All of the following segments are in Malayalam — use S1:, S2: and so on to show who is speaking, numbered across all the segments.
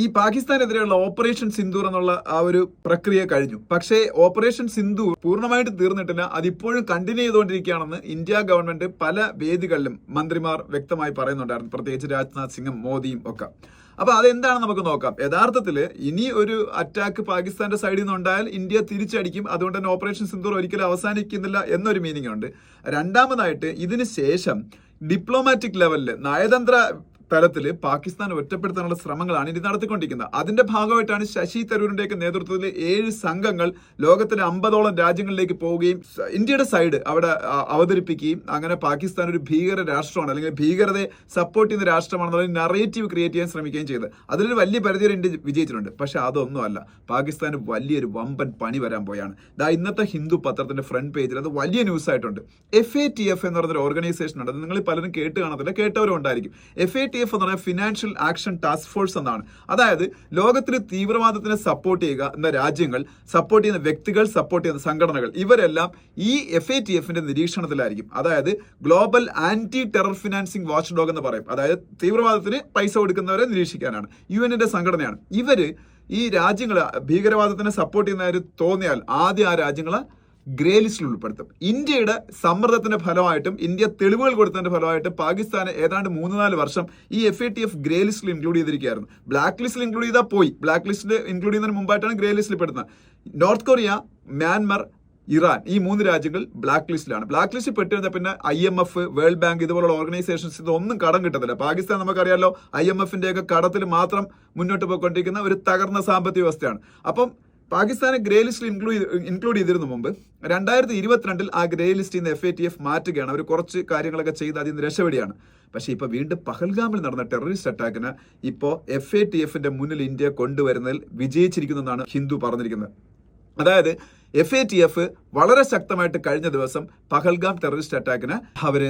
S1: ഈ പാകിസ്ഥാനെതിരെയുള്ള ഓപ്പറേഷൻ സിന്ദൂർ എന്നുള്ള ആ ഒരു പ്രക്രിയ കഴിഞ്ഞു. പക്ഷേ ഓപ്പറേഷൻ സിന്ദൂർ പൂർണമായിട്ട് തീർന്നിട്ടില്ല. അതിപ്പോഴും കണ്ടിന്യൂ ചെയ്തുകൊണ്ടിരിക്കുകയാണെന്ന് ഇന്ത്യ ഗവൺമെന്റ് പല വേദികളിലും മന്ത്രിമാർ വ്യക്തമായി പറയുന്നുണ്ടായിരുന്നു. പ്രത്യേകിച്ച് രാജ്നാഥ് സിംഗും മോദിയും ഒക്കെ. അപ്പൊ അതെന്താണെന്ന് നമുക്ക് നോക്കാം. യഥാർത്ഥത്തിൽ ഇനി ഒരു അറ്റാക്ക് പാകിസ്ഥാന്റെ സൈഡിൽ നിന്ന് ഉണ്ടായാൽ ഇന്ത്യ തിരിച്ചടിക്കും. അതുകൊണ്ട് തന്നെ ഓപ്പറേഷൻ സിന്ദൂർ ഒരിക്കലും അവസാനിക്കുന്നില്ല എന്നൊരു മീനിങ് ഉണ്ട്. രണ്ടാമതായിട്ട് ഇതിന് ശേഷം ഡിപ്ലോമാറ്റിക് ലെവലിൽ നയതന്ത്ര തലത്തിൽ പാകിസ്ഥാൻ ഒറ്റപ്പെടുത്താനുള്ള ശ്രമങ്ങളാണ് ഇനി നടത്തിക്കൊണ്ടിരിക്കുന്നത്. അതിന്റെ ഭാഗമായിട്ടാണ് ശശി തരൂരിന്റെയൊക്കെ നേതൃത്വത്തിൽ ഏഴ് സംഘങ്ങൾ ലോകത്തിലെ അമ്പതോളം രാജ്യങ്ങളിലേക്ക് പോവുകയും ഇന്ത്യയുടെ സൈഡ് അവിടെ അവതരിപ്പിക്കുകയും അങ്ങനെ പാകിസ്ഥാൻ ഒരു ഭീകര രാഷ്ട്രമാണ് അല്ലെങ്കിൽ ഭീകരതയെ സപ്പോർട്ട് ചെയ്യുന്ന രാഷ്ട്രമാണെന്നുള്ള നറേറ്റീവ് ക്രിയേറ്റ് ചെയ്യാൻ ശ്രമിക്കുകയും ചെയ്തത്. അതിലൊരു വലിയ പരിധി വരെ ഇന്ത്യ വിജയിച്ചിട്ടുണ്ട്. പക്ഷെ അതൊന്നുമല്ല. പാകിസ്ഥാന് വലിയൊരു വമ്പൻ പണി വരാൻ പോയാണ്. ദാ ഇന്നത്തെ ഹിന്ദു പത്രത്തിന്റെ ഫ്രണ്ട് പേജിൽ അത് വലിയ ന്യൂസ് ആയിട്ടുണ്ട്. എഫ് എ ടി എഫ് എന്ന് പറഞ്ഞൊരു ഓർഗനൈസേഷൻ ഉണ്ട്. അത് നിങ്ങൾ പലരും കേട്ട് കാണത്തില്ല കേട്ടവരും ഉണ്ടായിരിക്കും എഫ് എ ടി എഫ് എന്ന് പറയുന്നത് ഫിനാൻഷ്യൽ ആക്ഷൻ ടാസ്ക് ഫോഴ്സ് എന്നാണ്. അതായത് ലോകത്തിൽ തീവ്രവാദത്തിനെ സപ്പോർട്ട് ചെയ്യുക എന്ന രാജ്യങ്ങൾ സപ്പോർട്ട് ചെയ്യുന്ന വ്യക്തികൾ സപ്പോർട്ട് ചെയ്യുന്ന സംഘടനകൾ ഇവരെല്ലാം ഈ എഫ് എ ടി എഫിന്റെ നിരീക്ഷണത്തിലായിരിക്കും. അതായത് global anti terror financing watch dog എന്ന് പറയും. അതായത് തീവ്രവാദത്തിന് പൈസ കൊടുക്കുന്നവരെ നിരീക്ഷിക്കാനാണ്. യു എന്നിന്റെ സംഘടനയാണ്. ഇവർ ഈ രാജ്യങ്ങൾ ഭീകരവാദത്തിനെ സപ്പോർട്ട് ചെയ്യുന്നവർ തോന്നിയാൽ ആദ്യം ആ രാജ്യങ്ങളെ ഗ്രേ ലിസ്റ്റിൽ ഉൾപ്പെടുത്തും. ഇന്ത്യയുടെ സമ്മർദ്ദത്തിന്റെ ഫലമായിട്ടും ഇന്ത്യ തെളിവുകൾ കൊടുത്തതിന്റെ ഫലമായിട്ടും പാകിസ്ഥാന് ഏതാണ്ട് മൂന്ന് നാല് വർഷം ഈ F A T F grey ലിസ്റ്റിൽ ഇൻക്ലൂഡ് ചെയ്തിരിക്കുകയായിരുന്നു. ബ്ലാക്ക് ലിസ്റ്റിൽ ഇൻക്ലൂഡ് ചെയ്താൽ പോയി. ബ്ലാക്ക് ലിസ്റ്റിൽ ഇൻക്ലൂഡ് ചെയ്യുന്നതിന് മുമ്പായിട്ടാണ് ഗ്രേ ലിസ്റ്റിൽ പെടുന്നത്. നോർത്ത് കൊറിയ മ്യാൻമർ ഇറാൻ ഈ മൂന്ന് രാജ്യങ്ങൾ ബ്ലാക്ക് ലിസ്റ്റിലാണ് ബ്ലാക്ക് ലിസ്റ്റിൽ പെട്ടിരുന്ന പിന്നെ I M F world bank ഇതുപോലുള്ള ഓർഗനൈസേഷൻസ് ഇതൊന്നും കടം കിട്ടത്തില്ല. പാകിസ്ഥാൻ നമുക്കറിയാലോ ഐ എം എഫിന്റെയൊക്കെ കടത്തിൽ മാത്രം മുന്നോട്ട് പോയിക്കൊണ്ടിരിക്കുന്ന ഒരു തകർന്ന സാമ്പത്തിക വ്യവസ്ഥയാണ്. അപ്പം പാകിസ്ഥാനെ ഗ്രേ ലിസ്റ്റിൽ ഇൻക്ലൂഡ് ഇൻക്ലൂഡ് ചെയ്തിരുന്നു മുമ്പ്. രണ്ടായിരത്തി ഇരുപത്തിരണ്ടിൽ ആ ഗ്രേ ലിസ്റ്റിൽ നിന്ന് എഫ് എ ടി എഫ് മാറ്റുകയാണ്. അവർ കുറച്ച് കാര്യങ്ങളൊക്കെ ചെയ്ത് അതിൽ നിന്ന് രക്ഷപ്പെടുകയാണ്. പക്ഷേ ഇപ്പൊ വീണ്ടും പഹൽഗാമിൽ നടന്ന ടെററിസ്റ്റ് അറ്റാക്കിന് ഇപ്പോൾ എഫ് എ ടി എഫിന്റെ മുന്നിൽ ഇന്ത്യ കൊണ്ടുവരുന്നതിൽ വിജയിച്ചിരിക്കുന്നു എന്നാണ് ഹിന്ദു പറഞ്ഞിരിക്കുന്നത്. അതായത് എഫ് എ ടി എഫ് വളരെ ശക്തമായിട്ട് കഴിഞ്ഞ ദിവസം പഹൽഗാം ടെററിസ്റ്റ് അറ്റാക്കിനെ അവർ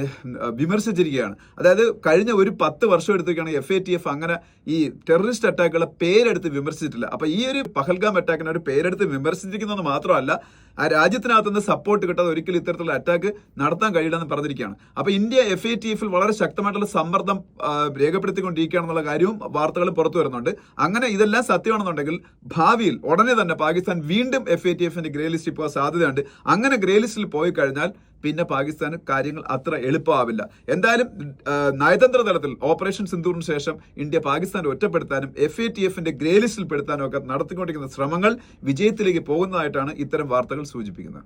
S1: വിമർശിച്ചിരിക്കുകയാണ്. അതായത് കഴിഞ്ഞ ഒരു പത്ത് വർഷം എടുത്തേക്കാണ് എഫ് എ ടി എഫ് അങ്ങനെ ഈ ടെററിസ്റ്റ് അറ്റാക്കുകളെ പേരെടുത്ത് വിമർശിച്ചിട്ടില്ല. അപ്പൊ ഈ ഒരു പഹൽഗാം അറ്റാക്കിനെ ഒരു പേരെടുത്ത് വിമർശിച്ചിരിക്കുന്നത് മാത്രമല്ല ആ രാജ്യത്തിനകത്തുനിന്ന് സപ്പോർട്ട് കിട്ടാതെ ഒരിക്കലും ഇത്തരത്തിലുള്ള അറ്റാക്ക് നടത്താൻ കഴിയില്ലെന്ന് പറഞ്ഞിരിക്കുകയാണ്. അപ്പൊ ഇന്ത്യ എഫ് എ ടി എഫിൽ വളരെ ശക്തമായിട്ടുള്ള സമ്മർദ്ദം രേഖപ്പെടുത്തിക്കൊണ്ടിരിക്കുകയാണെന്നുള്ള കാര്യവും വാർത്തകൾ പുറത്തു വരുന്നുണ്ട്. അങ്ങനെ ഇതെല്ലാം സത്യമാണെന്നുണ്ടെങ്കിൽ ഭാവിയിൽ ഉടനെ തന്നെ പാകിസ്ഥാൻ വീണ്ടും എഫ് എ ടി എഫിന്റെ ഗ്രേ ലിസ്റ്റിൽ പോകാൻ സാധ്യതയുണ്ട്. അങ്ങനെ ഗ്രേ ലിസ്റ്റിൽ പോയി കഴിഞ്ഞാൽ പിന്നെ പാകിസ്ഥാന് കാര്യങ്ങൾ അത്ര എളുപ്പമാവില്ല. എന്തായാലും നയതന്ത്ര തലത്തിൽ ഓപ്പറേഷൻ സിന്ദൂറിന് ശേഷം ഇന്ത്യ പാകിസ്ഥാനെ ഒറ്റപ്പെടുത്താനും എഫ് എ ടി എഫിന്റെ ഗ്രേ ലിസ്റ്റിൽ പെടുത്താനും ഒക്കെ നടത്തിക്കൊണ്ടിരിക്കുന്ന ശ്രമങ്ങൾ വിജയത്തിലേക്ക് പോകുന്നതായിട്ടാണ് ഇത്തരം വാർത്തകൾ സൂചിപ്പിക്കുന്നത്.